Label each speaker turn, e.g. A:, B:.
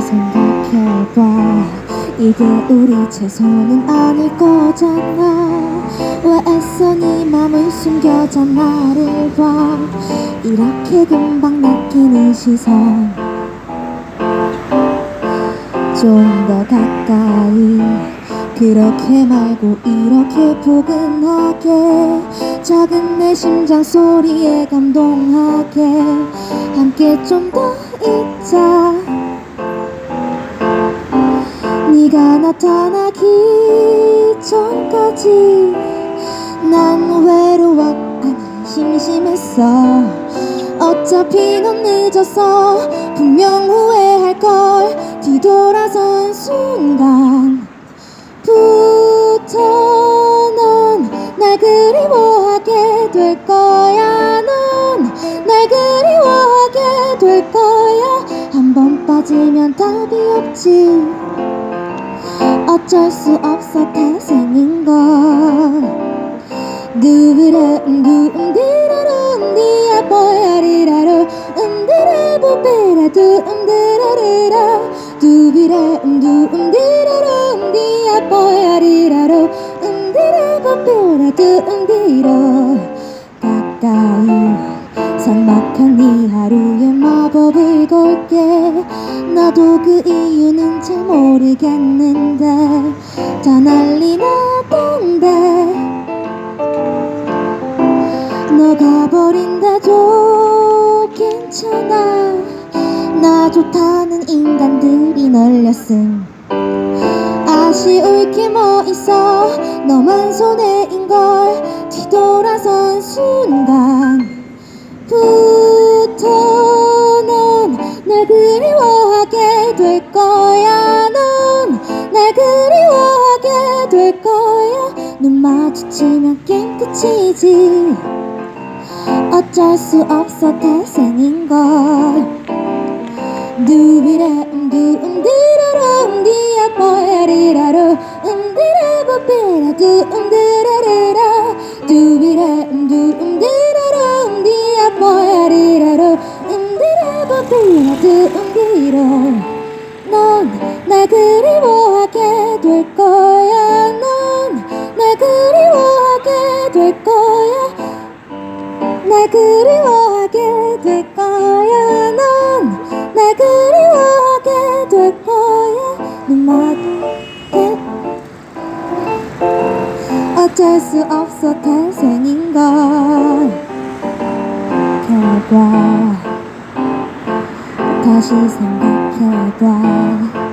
A: 생각해봐. 이게 우리 최선은 아닐 거잖아. 왜 애써 네 맘을 숨겨자 나를 봐. 이렇게 금방 낚이는 시선. 좀 더 가까이. 그렇게 말고 이렇게 포근하게. 작은 내 심장 소리에 감동하게. 함께 좀 더 있자 네가 나타나기 전까지 난 아니 심심했어. 어차피 넌 늦었어 분명 후회할걸. 뒤돌아선 순간 부터 넌 날 그리워하게 될 거야. 넌 날 그리워하게 될 거야. 한 번 빠지면 답이 없지 어쩔 수 없어 태생인 건 두비라 음두 음디라로 음디야 뽀야리라로 음디라 보베라 두 음디라리라 두비라 음두 음디라로 음디야 뽀야리라로 음디라 보베라 두 음디로 가까이 삭막한 네 하루에 마법을 나도 그 이유는 잘 모르겠는데 다 난리 나던데. 너 가 버린다도 괜찮아 나 좋다는 인간들이 널렸음. 아쉬울 게 뭐 있어? 너만 손해인걸 뒤돌아선 순간 될 거야. 넌 날 그리워하게 될 거야. 눈 마주치면 게임 끝이지. 어쩔 수 없어 태생인걸. 두비라 음두 음디라로 음디야 뽀야리라로. 음디라 보베라 두 음디라리라. 두비라 음두 음디라로 음디야 뽀야리라로. 음디라 보베라 두 음디로 넌날 그리워하게 될 거야. 넌날 그리워하게 될 거야. 날 그리워하게 될 거야. 넌날 그리워하게 될 거야. 눈맞게. 어쩔 수 없어 태생인 걸. 결과 다시 생각해봐